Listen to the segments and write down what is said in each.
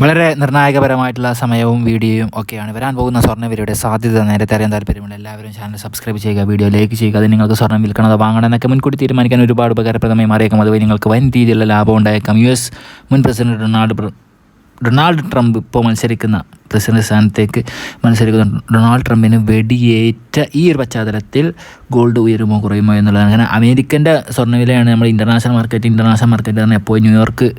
വളരെ നിർണായകപരമായിട്ടുള്ള സമയവും വീഡിയോയും ഒക്കെയാണ് വരാൻ പോകുന്ന സ്വർണവിലയുടെ സാധ്യത നേരത്തെ അറിയാൻ താല്പര്യമുള്ള എല്ലാവരും ചാനൽ സബ്സ്ക്രൈബ് ചെയ്യുക വീഡിയോ ലൈക്ക് ചെയ്യുക അത് നിങ്ങൾക്ക് സ്വർണം വിൽക്കണത് വാങ്ങണം എന്നൊക്കെ മുൻകൂട്ടി തീരുമാനിക്കാൻ ഒരുപാട് ഉപകാരപ്രദമായി മാറിയേക്കാം. അതുവഴി നിങ്ങൾക്ക് വൻ രീതിയിലുള്ള ലാഭം ഉണ്ടായേക്കാം. യു എസ് മുൻ പ്രസിഡന്റ് ഡൊണാൾഡ് ഡൊണാൾഡ് ട്രംപ് ഇപ്പോൾ മത്സരിക്കുന്ന പ്രസിഡന്റ് സ്ഥാനത്തേക്ക് മത്സരിക്കുന്ന ഡൊണാൾഡ് ട്രംപിന് വെടിയേറ്റ ഈ ഒരു പശ്ചാത്തലത്തിൽ ഗോൾഡ് ഉയരുമോ കുറയുമോ എന്നുള്ളതാണ്. കാരണം അമേരിക്കന്റെ സ്വർണവിലയാണ് നമ്മൾ ഇന്റർനാഷണൽ മാർക്കറ്റ് ഇന്റർനാഷണൽ മാർക്കറ്റ് തന്നെ എപ്പോഴും ന്യൂയോർക്ക്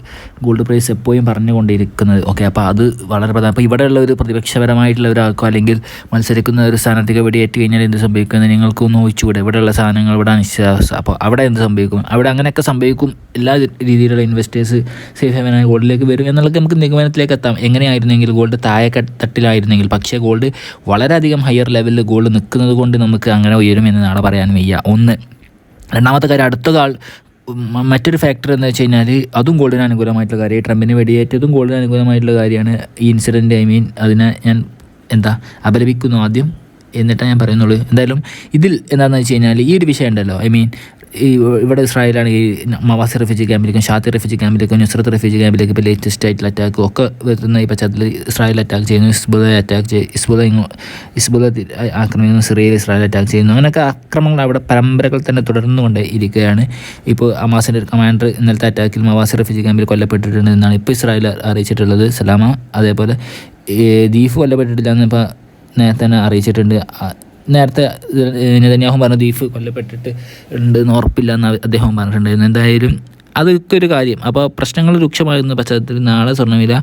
ഗോൾഡ് പ്രൈസ് എപ്പോഴും പറഞ്ഞുകൊണ്ടിരിക്കുന്നത്. ഓക്കെ അപ്പോൾ അത് വളരെ പ്രധാനം. അപ്പോൾ ഇവിടെയുള്ള ഒരു പ്രതിപക്ഷപരമായിട്ടുള്ള ഒരാൾക്കോ അല്ലെങ്കിൽ മത്സരിക്കുന്ന ഒരു സ്ഥാനത്തേക്ക് വെടിയേറ്റ് കഴിഞ്ഞാൽ എന്ത് സംഭവിക്കുന്നത് നിങ്ങൾക്കൊന്ന് ഊഹിച്ചുകൂടെ? ഇവിടെയുള്ള സാധനങ്ങൾ ഇവിടെ അനിശ്ചിതാവസ്ഥ. അപ്പോൾ അവിടെ എന്ത് സംഭവിക്കും? അവിടെ അങ്ങനെയൊക്കെ സംഭവിക്കും. എല്ലാ രീതിയിലുള്ള ഇൻവെസ്റ്റേഴ്സ് സേഫ് ഹെവനായ ഗോൾഡിലേക്ക് വരും എന്നുള്ളത് നമുക്ക് നിഗമനത്തിലേക്ക് എത്താം. എങ്ങനെയായിരുന്നെങ്കിൽ ഗോൾഡ് താഴെ തട്ടിലായിരുന്നെങ്കിൽ. പക്ഷേ ഗോൾഡ് വളരെയധികം ഹയർ ലെവലിൽ ഗോൾഡ് നിൽക്കുന്നത് കൊണ്ട് നമുക്ക് അങ്ങനെ ഉയരുമെന്ന് നാളെ പറയാൻ വയ്യ. ഒന്ന് രണ്ടാമത്തെ കാര്യം അടുത്ത കാൾ മറ്റൊരു ഫാക്ടർ എന്ന് വെച്ച് കഴിഞ്ഞാൽ അതും ഗോൾഡിന് അനുകൂലമായിട്ടുള്ള കാര്യം. ട്രംപിന് വെടിയേറ്റതും ഗോൾഡിന് അനുകൂലമായിട്ടുള്ള കാര്യമാണ് ഈ ഇൻസിഡന്റ് ഐ മീൻ അതിനെ ഞാൻ എന്താ അപലപിക്കുന്നു ആദ്യം. എന്നിട്ടാണ് ഞാൻ പറയുന്നുള്ളൂ. എന്തായാലും ഇതിൽ എന്താണെന്ന് വെച്ച് കഴിഞ്ഞാൽ ഈ ഒരു വിഷയം ഉണ്ടല്ലോ. ഐ മീൻ ഈ ഇവിടെ ഇസ്രായേലാണ് ഈ മവാസി റെഫ്യൂജി ക്യാമ്പിലേക്കും ഷാത്തി റെഫ്യൂജി ക്യാമ്പിലേക്കും നുസ്രത്ത് റെഫ്യൂജി ക്യാമ്പിലേക്ക് ഇപ്പോൾ ലേറ്റസ്റ്റ് ആയിട്ടുള്ള അറ്റാക്കും ഒക്കെ വരുന്ന ഈ പശ്ചാത്തലത്തിൽ ഇസ്രായേൽ അറ്റാക്ക് ചെയ്യുന്നു ഇസ്ബുദ അറ്റാക്ക് ചെയ്യും ഇസ്ബുദ ഇസ്ബുദ ആക്രമിക്കുന്നു സിറിയയിൽ ഇസ്രായേൽ അറ്റാക്ക് ചെയ്യുന്നു. അങ്ങനെയൊക്കെ ആക്രമങ്ങൾ അവിടെ പരമ്പരകൾ തന്നെ തുടർന്നുകൊണ്ട് ഇരിക്കുകയാണ് ഇപ്പോൾ അമാസിന്റെ കമാൻഡർ ഇന്നലത്തെ അറ്റാക്കിൽ മവാസി റെഫ്യൂജി ക്യാമ്പിൽ കൊല്ലപ്പെട്ടിട്ടുണ്ട് എന്നാണ് ഇപ്പോൾ ഇസ്രായേൽ അറിയിച്ചിട്ടുള്ളത്. സലാമ അതേപോലെ ദീഫ് കൊല്ലപ്പെട്ടിട്ടില്ല എന്നിപ്പോൾ നേരത്തെ തന്നെ അറിയിച്ചിട്ടുണ്ട്. നേരത്തെ നെതന്യാഹു പറഞ്ഞു ദീഫ് കൊല്ലപ്പെട്ടിട്ട് ഉണ്ട് എന്ന് ഉറപ്പില്ല എന്ന് അദ്ദേഹം പറഞ്ഞിട്ടുണ്ടായിരുന്നു. എന്തായാലും അതൊക്കെ ഒരു കാര്യം. അപ്പോൾ പ്രശ്നങ്ങൾ രൂക്ഷമാകുന്ന പശ്ചാത്തലത്തിൽ നാളെ സ്വർണവില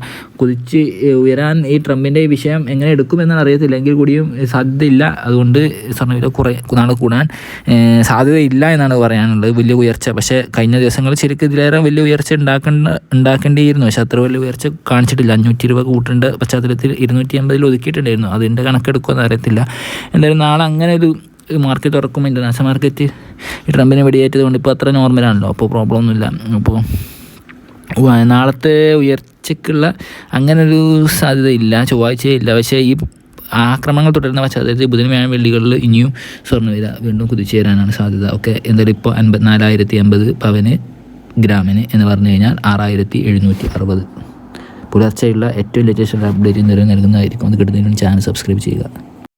കുതിച്ച് ഉയരാൻ ഈ ട്രംപിന്റെ ഈ വിഷയം എങ്ങനെ എടുക്കുമെന്നാണ് അറിയത്തില്ല എങ്കിൽ കൂടിയും സാധ്യതയില്ല. അതുകൊണ്ട് സ്വർണവില കുറേ നാളെ കൂടാൻ സാധ്യതയില്ല എന്നാണ് പറയാനുള്ളത്. വലിയ ഉയർച്ച. പക്ഷേ കഴിഞ്ഞ ദിവസങ്ങളിൽ ശരിക്കും ഇതിലേറെ വലിയ ഉയർച്ച ഉണ്ടാക്കേണ്ട ഉണ്ടാക്കേണ്ടിയിരുന്നു. പക്ഷേ അത്ര വലിയ ഉയർച്ച കാണിച്ചിട്ടില്ല. അഞ്ഞൂറ്റി രൂപ കൂട്ടേണ്ട പശ്ചാത്തലത്തിൽ ഇരുന്നൂറ്റി അമ്പതിൽ ഒതുക്കിയിട്ടുണ്ടായിരുന്നു. അതിന്റെ കണക്കെടുക്കുമെന്ന് അറിയത്തില്ല. എന്തായാലും നാളെ അങ്ങനെ ഒരു മാർക്കറ്റ് തുറക്കുമ്പോൾ ഇന്റർനാഷണൽ മാർക്കറ്റ് ഈ ട്രംപിനെ വെടിയേറ്റത് കൊണ്ട് ഇപ്പോൾ അത്ര നോർമലാണല്ലോ അപ്പോൾ പ്രോബ്ലം ഒന്നുമില്ല അപ്പോൾ നാളത്തെ ഉയർച്ചയ്ക്കുള്ള അങ്ങനൊരു സാധ്യതയില്ല. ചൊവ്വാഴ്ചയില്ല. പക്ഷേ ഈ ആക്രമണങ്ങൾ തുടരുന്ന പശ്ചാത്തലത്തിൽ ബുധനും വ്യാഴം വെള്ളികളിൽ ഇനിയും സ്വർണ വില വീണ്ടും കുതിച്ചുയരാനാണ് സാധ്യത. ഓക്കെ എന്തായാലും ഇപ്പോൾ അൻപത്തിനാലായിരത്തി അമ്പത് പവന് ഗ്രാമിന് എന്ന് പറഞ്ഞു കഴിഞ്ഞാൽ ആറായിരത്തി എഴുന്നൂറ്റി അറുപത് പുലർച്ചെയുള്ള ഏറ്റവും ലേറ്റസ്റ്റ് അപ്ഡേറ്റ് നൽകുന്നതായിരിക്കും. അത് കിട്ടുന്നതിന് ചാനൽ സബ്സ്ക്രൈബ് ചെയ്യുക.